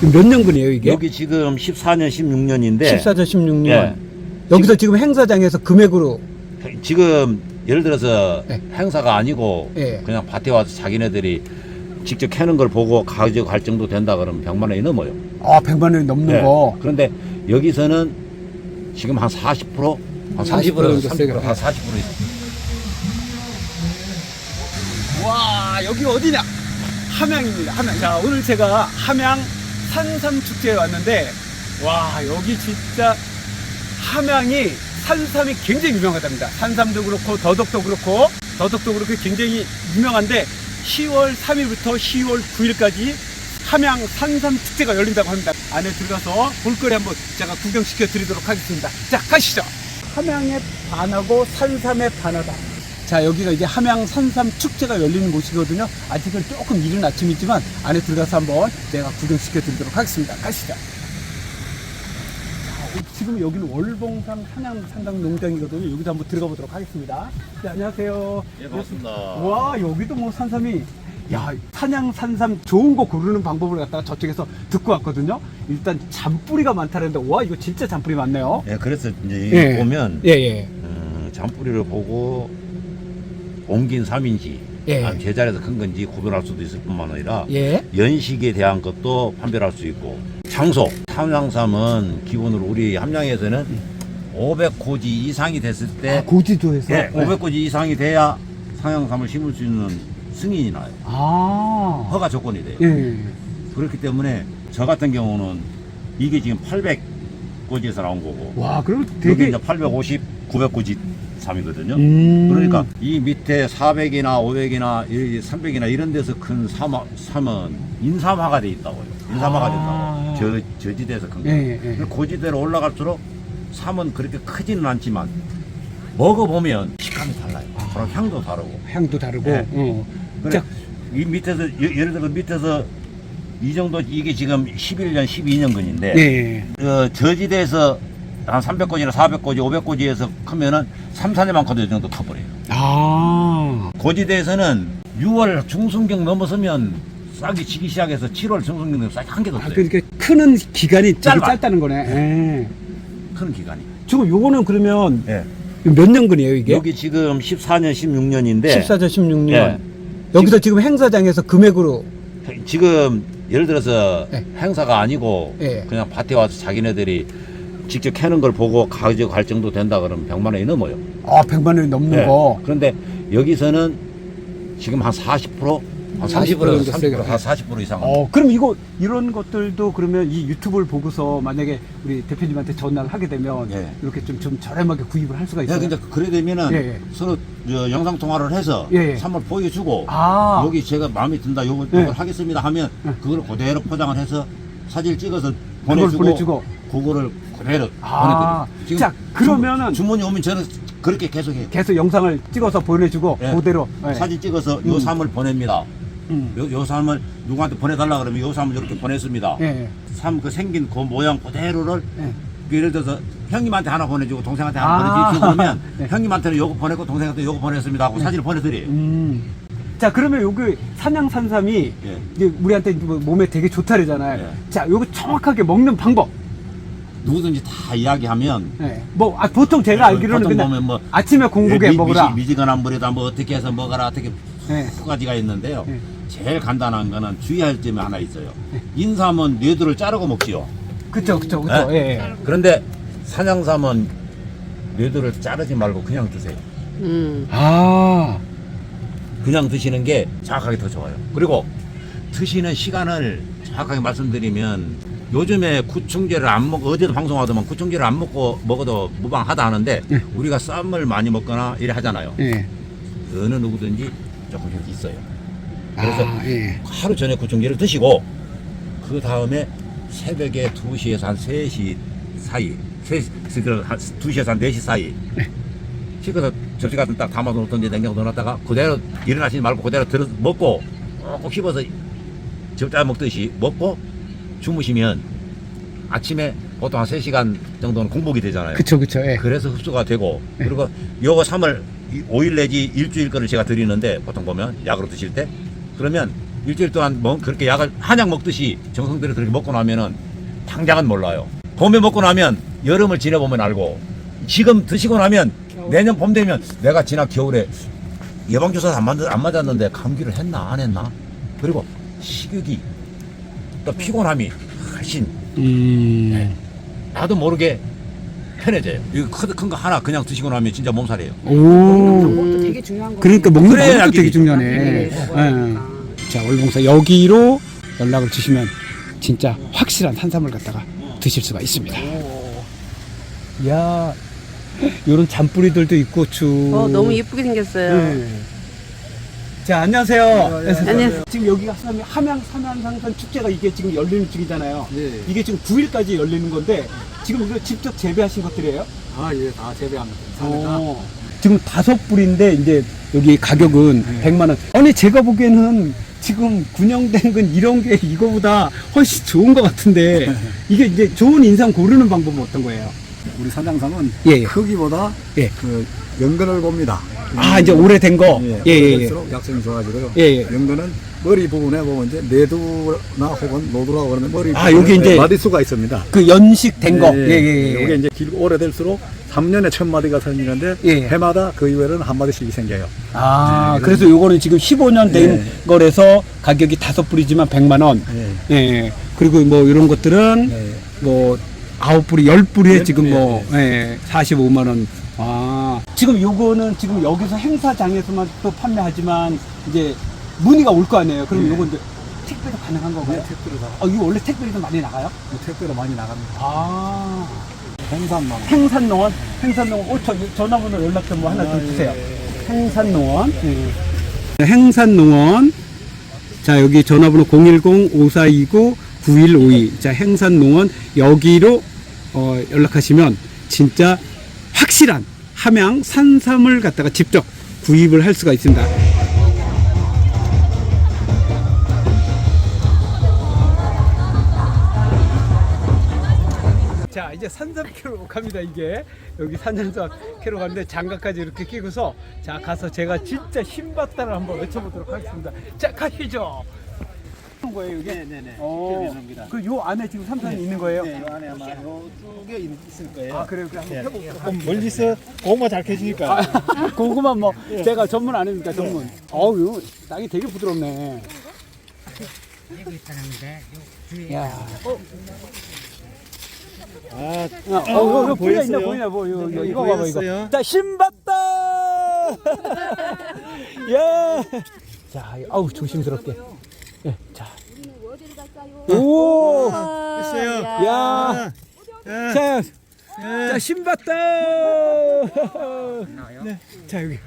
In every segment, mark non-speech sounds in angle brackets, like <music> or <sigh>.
몇 년근이에요 이게? 여기 지금 14년, 16년인데 14년, 16년. 예. 여기서 지금 행사장에서 금액으로 지금 예를 들어서 네. 행사가 아니고 예. 그냥 밭에 와서 자기네들이 직접 캐는 걸 보고 가져갈 정도 된다 그러면 100만 원이 넘어요. 아 100만 원이 넘는 네. 거. 그런데 여기서는 지금 한 40%, 한 40% 30%, 정도 30%, 세게. 한40% 있어요. 와 여기 어디냐? 함양입니다. 함양. 자 오늘 제가 함양 산삼 축제에 왔는데 와 여기 진짜 함양이 산삼이 굉장히 유명하답니다. 산삼도 그렇고 더덕도 그렇고 더덕도 그렇고 굉장히 유명한데 10월 3일부터 10월 9일까지 함양 산삼 축제가 열린다고 합니다. 안에 들어가서 볼거리 한번 제가 구경시켜 드리도록 하겠습니다. 자 가시죠. 함양의 반하고 산삼의 반하다. 자 여기가 이제 함양 산삼 축제가 열리는 곳이거든요. 아직은 조금 이른 아침이지만 안에 들어가서 한번 제가 구경시켜 드리도록 하겠습니다. 가시죠. 자, 지금 여기는 월봉산 한양 산당 농장이거든요. 여기도 한번 들어가 보도록 하겠습니다. 네, 안녕하세요. 예, 반갑습니다. 와 여기도 뭐 산삼이 야 산양 산삼 좋은 거 고르는 방법을 갖다가 저쪽에서 듣고 왔거든요. 일단 잔뿌리가 많다는데 와 이거 진짜 잔뿌리 많네요. 예, 그래서 이제 예. 보면 예 예. 음, 잔뿌리를 보고 옮긴 삼인지 예. 제자리에서 큰 건지 구별할 수도 있을 뿐만 아니라 예. 연식에 대한 것도 판별할 수 있고 장소 함양삼은 기본으로 우리 함양에서는 500고지 이상이 됐을 때 아, 고지도에서. 예, 500고지 이상이 돼야 상향삼을 심을 수 있는 승인이 나요. 아. 허가 조건이 돼요. 예. 그렇기 때문에 저 같은 경우는 이게 지금 800고지에서 나온 거고 와, 그럼 여기 되게. 이제 850, 900고지 삼이거든요. 음. 그러니까 이 밑에 400이나 500이나 300이나 이런 데서 큰 삼, 삼은 인삼화가 돼 있다고요. 인삼화가 아. 됐다고. 저, 저지대에서 큰 거. 예, 예. 고지대로 올라갈수록 삼은 그렇게 크지는 않지만 먹어보면 식감이 달라요. 그럼 향도 다르고. 향도 다르고. 예. 어. 그래, 자, 이 밑에서 예- 예를 들어 밑에서 이 정도 이게 지금 11년 12년근인데 예. 어, 저지대에서 한 300고지나 400고지 500고지에서 크면은 3, 4년만 커도 이 정도 커버려요 아. 고지대에서는 6월 중순경 넘어서면 싹이 지기 시작해서 7월 중순경 되면 싹이 한 개도 아, 없어요 그러니까 크는 기간이 되게 짧아. 짧다는 거네. 예. 큰 기간이 지금 요거는 그러면 예. 몇 년근이에요, 이게? 여기 지금 14년 16년인데 14년, 16년. 예. 여기서 지금 행사장에서 금액으로 지금 예를 들어서 네. 행사가 아니고 예. 그냥 밭에 와서 자기네들이 직접 캐는 걸 보고 가져갈 정도 된다 그러면 100만 원이 넘어요. 아, 100만 원이 넘는 네. 거. 그런데 여기서는 지금 한 40%, 한 40% 30%, 정도 세게. 30%, 한 40% 이상. 어, 그럼 이거 이런 것들도 그러면 이 유튜브를 보고서 만약에 우리 대표님한테 전화를 하게 되면 예. 이렇게 좀, 좀 저렴하게 구입을 할 수가 예, 있어요. 근데 그래 되면은 예, 예. 서로 저 영상 통화를 해서 예, 예. 선물 보여주고 아. 여기 제가 마음에 든다 요거 예. 요걸 하겠습니다 하면 예. 그걸 그대로 포장을 해서 사진 찍어서 보내주고, 보내주고. 그거를 그대로 아. 보내드려요. 자, 그러면은- 주, 문이 오면 저는 그렇게 계속해요. 계속 영상을 찍어서 보내주고 예. 그대로 예. 사진 찍어서 요 음. 삶을 보냅니다. 음. 요, 요 삶을 누구한테 보내달라 그러면 요 삶을 이렇게 보냈습니다. 예. 삶그 생긴 그 모양 그대로를 예. 그 예를 들어서 형님한테 하나 보내주고 동생한테 아. 하나 보내주고 그러면 <laughs> 네. 형님한테는 요거 보내고 동생한테 요거 보냈습니다 하고 사진을 보내드려요. 음. 자, 그러면 여기 산양산삼이 예. 이제 우리한테 뭐 몸에 되게 좋다 그러잖아요. 예. 자, 요거 정확하게 먹는 방법. 누구든지 다 이야기하면 예. 뭐 아, 보통 제가 예, 알기로는 보통 그냥 보면 뭐 아침에 공복에 미- 먹으라. 미지, 미지근한 물에다 뭐 어떻게 해서 먹어라 어떻게 예. 두 가지가 있는데요. 예. 제일 간단한 거는 주의할 점이 하나 있어요. 인삼은 뇌들을 자르고 먹지요. 그쵸, 그쵸, 그쵸. 예? 예. 예. 그런데 산양삼은 뇌들을 자르지 말고 그냥 드세요. 음. 아. 그냥 드시는 게 정확하게 더 좋아요. 그리고 드시는 시간을 정확하게 말씀드리면 요즘에 구충제를 안 먹어 어제도 방송하더만 구충제를 안 먹고 먹어도 무방하다 하는데 네. 우리가 쌈을 많이 먹거나 이래 하잖아요. 예. 어느 누구든지 조금씩 있어요. 그래서 아, 예. 하루 전에 구충제를 드시고 그 다음에 새벽에 2시에서 한 3시 사이 3시, 한 2시에서 한 4시 사이 시커서 접시 같은 딱 담아 놓던 데 냉장고 넣어놨다가 그대로 일어나시지 말고 그대로 들어 먹고 꼭 씹어서 접자 먹듯이 먹고 주무시면 아침에 보통 한 3시간 정도는 공복이 되잖아요. 그쵸, 그쵸. 예. 그래서 흡수가 되고 그리고 요거 3월 5일 내지 일주일 거를 제가 드리는데 보통 보면 약으로 드실 때 그러면 일주일 동안 뭐 그렇게 약을 한약 먹듯이 정성들이 그렇게 먹고 나면은 당장은 몰라요. 봄에 먹고 나면 여름을 지내보면 알고 지금 드시고 나면 내년 봄 되면 내가 지난 겨울에 예방주사 안, 맞, 안 맞았는데 감기를 했나 안 했나 그리고 식욕이 또 피곤함이 훨씬 음. 나도 모르게 편해져요. 이거 큰 거 하나 그냥 드시고 나면 진짜 몸살이에요. 오. 되게 중요한 거. 그러니까 먹는 그래, 방법도 되게 약이지. 중요하네. 네. 예. 자, 월봉사 여기로 연락을 주시면 진짜 확실한 산삼을 갖다가 드실 수가 있습니다. 야, 요런 잔뿌리들도 있고 쭉. 어, 너무 예쁘게 생겼어요. 네. 자, 안녕하세요. 안녕하세요. 지금 여기가 함양, 함양 삼양상산 축제가 이게 지금 열리는 중이잖아요. 예. 이게 지금 9일까지 열리는 건데 지금 이거 직접 재배하신 것들이에요? 아, 예, 다 재배합니다. 어. 지금 다섯 불인데 이제 여기 가격은 100만 원. 아니 제가 보기에는 지금 군영된 건 이런 게 이거보다 훨씬 좋은 것 같은데 <laughs> 이게 이제 좋은 인상 고르는 방법은 어떤 거예요? 우리 산장삼은 예, 예. 크기보다 예. 그 연근을 봅니다. 아 이제 오래된 거. 예, 예, 예, 예. 오래될수록 약성이 좋아지고요. 예, 예. 연근은 머리 부분에 보면 이제 내두나 혹은 노두라고 그러는 머리 아, 부분에 여기 이제 마디수가 있습니다. 그 연식된 거. 예, 예, 예. 이게 이제 길고 오래될수록 3년에 천 마디가 생기는데 예. 해마다 그 이후에는 한 마디씩 생겨요. 아, 네, 그래서 요거는 지금 15년 된 예. 거라서 가격이 다섯 불이지만 100만 원. 예. 예. 그리고 뭐 이런 것들은 예. 뭐 아홉 불이 열 불에 예, 지금 예, 뭐 예, 45만 원. 아 지금 요거는 지금 여기서 행사장에서만 또 판매하지만 이제 문의가 올 거 아니에요. 그럼 예. 요건 이제 택배도 가능한 건가요? 네, 택배로 다 아 이거 원래 택배도 많이 나가요? 택배로 많이 나갑니다. 아 생산만. 행산농원 행산농원 어, 저 전화번호 연락 좀뭐 하나 좀 아, 주세요. 예. 행산농원 예. 행산농원 자 여기 전화번호 010-5429-9152 자 행산농원 여기로 어, 연락하시면 진짜 확실한 함양 산삼을 갖다가 직접 구입을 할 수가 있습니다. 자 이제 산삼 캐러 갑니다 이게. 여기 산삼 캐러 가는데 장갑까지 이렇게 끼고서 자 가서 제가 진짜 신받다를 한번 외쳐보도록 하겠습니다. 자 가시죠 그런 거예요 이게? 네네네. 어, 그요 안에 지금 삼삼이 있는 거예요? 네, 이 안에 아마 요쪽에 있을 거예요. 아 그래요? 그래 한번 펴볼게요. 조금 멀리서 고구마 잘 캐시니까. 아, <laughs> 고구마 뭐 제가 전문 아닙니까 전문? 어우 땅이 되게 부드럽네. 야. 아, 어, 어, 어, 어, 보이나 보였어요? 있나 보이나 뭐 이거, 이거, 네, 이거 봐봐 보였어요? 이거 자 신봤다! 예. 자 아우 조심스럽게 예, 자 오, 있어요. 야, 자, 자, 신봤다. 네, 자 여기.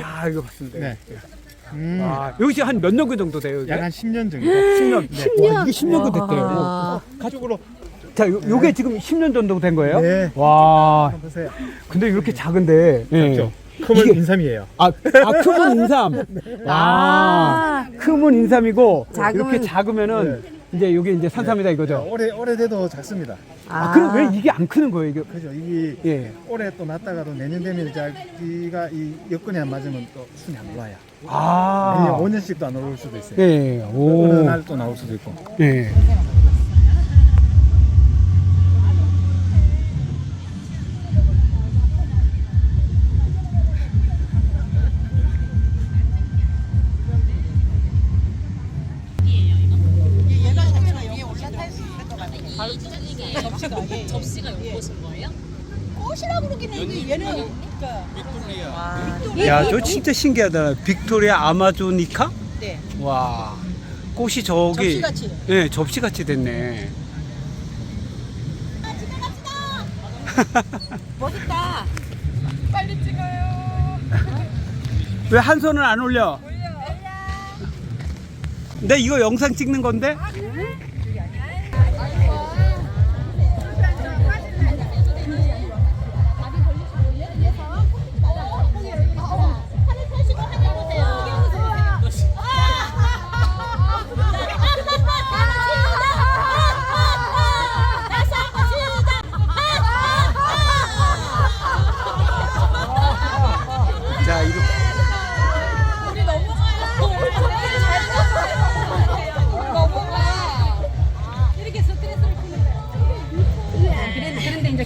자 이거 봤습니다. 네. 아, 여기 지금 한몇년그 정도 돼요? 이게? 약 한 10년 정도. 10년. 10년. 와, 이게 10년 그 됐대요. 가쪽으로 자, 요, 요게 지금 10년 정도 된 거예요? 네. 와, 보세요. 근데 이렇게 작은데. 예. 작죠? 크면 이게- 인삼이에요. 아, 아, 크면 인삼. <laughs> 아, 크면 인삼이고 작으면- 이렇게 작으면은 이제 요게 이제 산삼이다 이거죠. 오래 오래돼도 작습니다. 아, 그럼 왜 이게 안 크는 거예요? 이게? 그죠? 이게 예. 올해 또 났다가도 내년 되면 자기가 이 여건이 안 맞으면 또 순이 안 올라요. 내년 아. 5년씩도 안 오를 수도 있어요. 예. 어느 오. 날 또 나올 수도 있고. 예. 접시가 요것인 거예요? 꽃이라고 그러기는 이게 얘는 그러니까 야, 저 진짜 신기하다. 빅토리아 아마조니카? 네. 와. 꽃이 저기 접시같이. 예, 접시같이 됐네. <laughs> 멋있다. <laughs> 왜한 손을 안 올려? 근데 이거 영상 찍는 건데? 팔을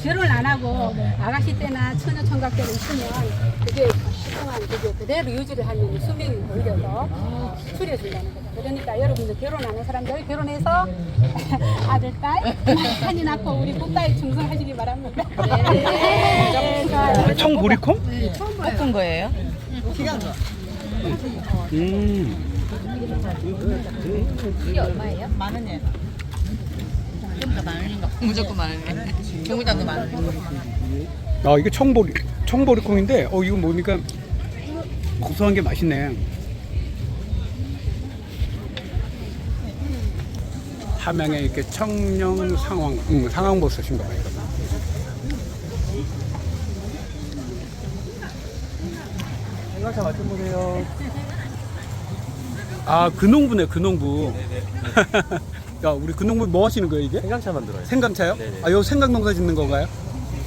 결혼 안 하고 아, 네. 아가씨 때나 처녀 청각 때는 있으면 그게 그동안 그게 그대로 유지를 하면 수명이 걸려서 줄여준다는 거죠. 그러니까 여러분들 결혼하는 사람들 결혼해서 <laughs> 아들, 딸 <laughs> 많이 낳고 우리 국가에 충성하시기 바랍니다. 네. 청보리콩? 처음 볶은 네, 거예요? 네. 기간 거. 음. 이게 얼마예요? 만 원이에요. 무조건 많은데. 경기장도 많은데. 아 이게 청보리 청보리콩인데 어 이거 보니까 고소한 게 맛있네. 함양에 이렇게 청령 상황 음, 상황버섯인가 봐요. 이거. 생강차 맞춰보세요. 아, 그 농부네, 그 농부. 야, 우리 그 농부 뭐 하시는 거예요, 이게? 생강차 만들어요. 생강차요? 네네. 아, 요 생강 농사 짓는 건가요?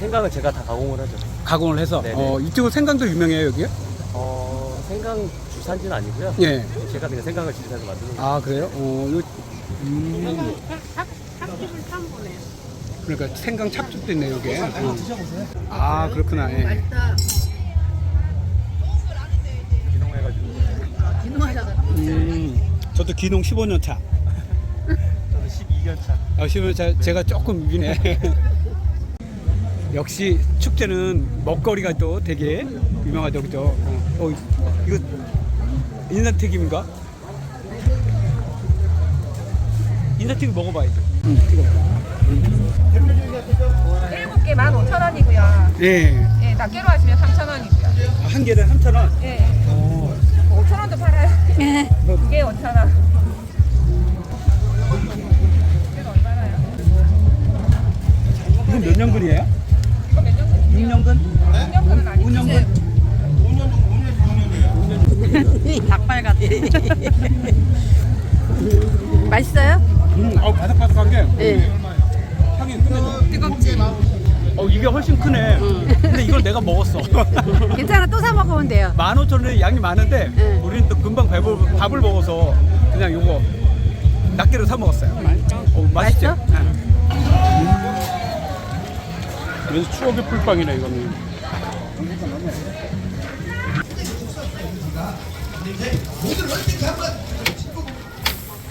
생강은 제가 다 가공을 하죠. 가공을 해서. 네네. 어, 이쪽은 생강도 유명해요, 여기요? 어, 생강 주산지는 아니고요. 예. 제가 그냥 생강을 지리산에서 만드는 거예요. 아, 그래요? 어, 요, 음. 그러니까 생강 찹죽도 있네, 여기에. 어. 아, 그렇구나. 예. 음, 저도 기농 15년 차. 저는 12년 차. 아, 15년 차 제가 조금 위네. <laughs> 역시 축제는 먹거리가 또 되게 유명하죠, 그죠? 어, 어, 이거 인삼 튀김인가? 인삼 튀김 먹어봐야죠. 응, 일곱 개 15,000원이고요. 예, 예, 낱개로 하시면 3,000원이고요. 한 개에 3,000원. 예. 5,000원도 팔아요. 두 개에 5,000원. 이건 몇 년근이에요? 몇 년근? 6년근? 6년근은 아니고. 5년근? <laughs> 닭발 같아. <laughs> 맛있어요? 음, 어, 바삭바삭한 게 네. 향이 끝내줘. 뜨겁지? 어, 이게 훨씬 크네. 근데 이걸 내가 먹었어. <laughs> 괜찮아, 또 사 먹으면 돼요. 15,000원에 양이 많은데 네. 우리는 또 금방 밥을, 밥을 먹어서 그냥 요거 낱개로 사 먹었어요. 어, 맛있죠? 맛있어? 왠지 추억의 풀빵이네 이거는.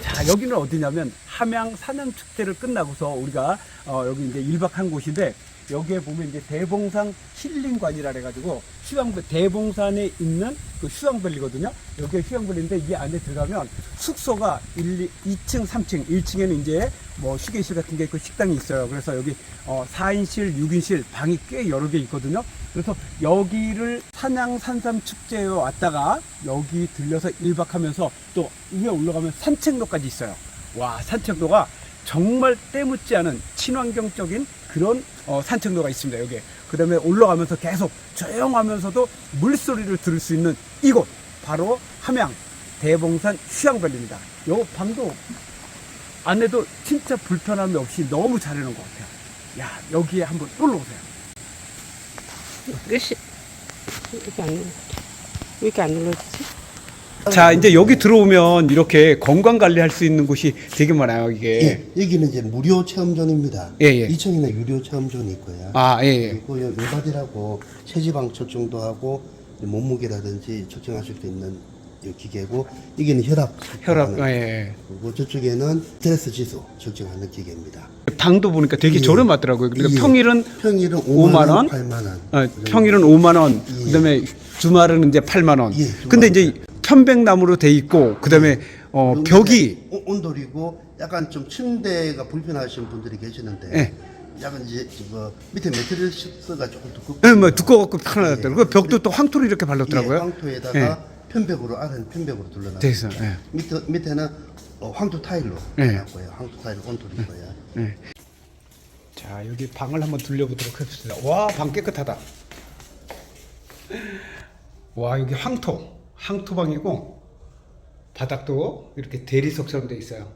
자 여기는 어디냐면 함양 산양 축제를 끝나고서 우리가 어, 여기 이제 1박 한 곳인데 여기에 보면 이제 대봉산 힐링관이라 해가지고 휴양별 대봉산에 있는 그 휴양별이거든요. 여기에 휴양별인데 이 안에 들어가면 숙소가 1, 2층, 3층, 1층에는 이제 뭐 휴게실 같은 게 있고 식당이 있어요. 그래서 여기 어 4인실, 6인실 방이 꽤 여러 개 있거든요. 그래서 여기를 산양 산삼 축제에 왔다가 여기 들려서 1박 하면서 또 위에 올라가면 산책로까지 있어요. 와, 산책로가 정말 때묻지 않은 친환경적인 그런 어, 산책로가 있습니다. 여기에. 그 다음에 올라가면서 계속 조용하면서도 물소리를 들을 수 있는 이곳. 바로 함양 대봉산 휴양별입니다. 요 방도 안에도 진짜 불편함이 없이 너무 잘 해놓은 것 같아요. 야, 여기에 한번 놀러 오세요. 끝이. 이렇게 안 눌러. 왜 이렇게 안 눌러지지? 자, 이제 여기 들어오면 이렇게 건강 관리할 수 있는 곳이 되게 많아요, 이게. 예, 여기는 이제 무료 체험존입니다. 예, 예. 2층에는 유료 체험존이 있고요. 아, 예, 예. 그리고 요 요바디라고 체지방 측정도 하고 몸무게라든지 측정하실 수 있는 이 기계고 여기는 혈압 혈압, 측정하는 예, 예. 그리고 저쪽에는 스트레스 지수 측정하는 기계입니다. 방도 보니까 되게 예. 저렴하더라고요. 그러니까 예. 평일은 평일은 5만, 5만 원, 8만 원. 어, 평일은 5만 원, 예. 그다음에 주말은 이제 8만 원. 예, 근데 이제 편백나무로 돼 있고 그다음에 어, 벽이 온- 온돌이고 약간 좀 침대가 불편하신 분들이 계시는데 예. 약간 이제 그 밑에 매트리스가 조금 두껍고 예, 뭐 두꺼워갖고 편하더라고요. 그 벽도 또 황토를 이렇게 발랐더라고요. 예, 황토에다가 편백으로 아래는 편백으로 둘러놨고 돼 있어요. 예. 밑에 밑에는 어, 황토 타일로 예. 해놨고요. 황토 타일 온돌이고요. 네. 자 여기 방을 한번 둘려보도록 하겠습니다. 와 방 깨끗하다. 와 여기 황토 황토방이고 바닥도 이렇게 대리석처럼 돼 있어요.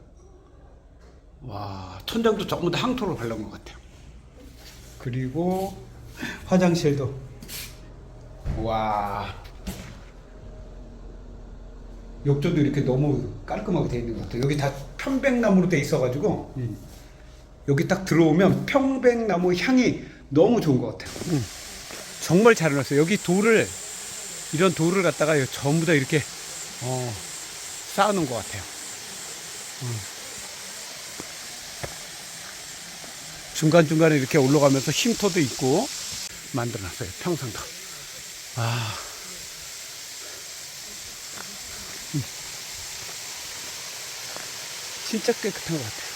와 천장도 전부 다 황토로 발라온 것 같아요. 그리고 화장실도 와 욕조도 이렇게 너무 깔끔하게 돼 있는 것 같아요. 여기 다 편백나무로 돼 있어가지고 여기 딱 들어오면 평백나무 향이 너무 좋은 것 같아요. 정말 잘 해놨어요. 여기 돌을 이런 돌을 갖다가 전부 다 이렇게 어, 쌓아놓은 것 같아요. 음. 중간중간에 이렇게 올라가면서 쉼터도 있고 만들어놨어요. 평상도. 아. 음. 진짜 깨끗한 것 같아요.